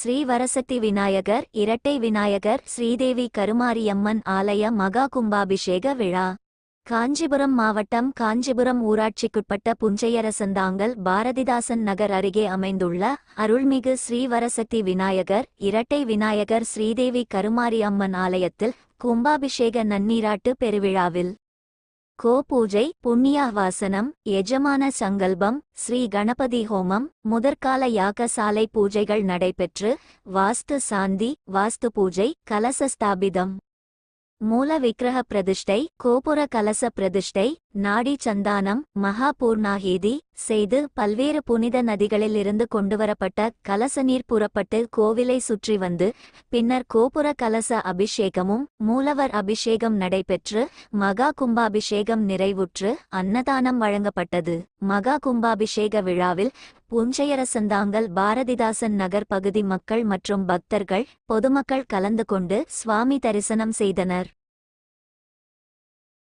ஸ்ரீ வரசக்தி விநாயகர் இரட்டை விநாயகர் ஸ்ரீதேவி கருமாரியம்மன் ஆலய மகா கும்பாபிஷேக விழா. காஞ்சிபுரம் மாவட்டம் காஞ்சிபுரம் ஊராட்சிக்குட்பட்ட புஞ்சையரசந்தாங்கல் பாரதிதாசன் நகர் அருகே அமைந்துள்ள அருள்மிகு ஸ்ரீவரசக்தி விநாயகர் இரட்டை விநாயகர் ஸ்ரீதேவி கருமாரி அம்மன் ஆலயத்தில் கும்பாபிஷேக நன்னீராட்டு பெருவிழாவில். கோ பூஜை புண்ணியாவாசனம் எஜமான சங்கல்பம் ஸ்ரீ கணபதி ஹோமம் முதற்கால யாகசாலை பூஜைகள் நடைபெற்று வாஸ்து சாந்தி வாஸ்து பூஜை கலச ஸ்தாபிதம் மூல விக்கிரக பிரதிஷ்டை கோபுர கலச பிரதிஷ்டை நாடி சந்தானம் மகாபூர்ணாகேதி செய்து பல்வேறு புனித நதிகளில் இருந்து கொண்டுவரப்பட்ட கலச நீர் புறப்பட்டு கோவிலை சுற்றி வந்து பின்னர் கோபுர கலச அபிஷேகமும் மூலவர் அபிஷேகம் நடைபெற்று மகா கும்பாபிஷேகம் நிறைவுற்று அன்னதானம் வழங்கப்பட்டது. மகா கும்பாபிஷேக விழாவில் புஞ்சையரசந்தாங்கல் பாரதிதாசன் நகர் பகுதி மக்கள் மற்றும் பக்தர்கள் பொதுமக்கள் கலந்து கொண்டு சுவாமி தரிசனம் செய்தனர்.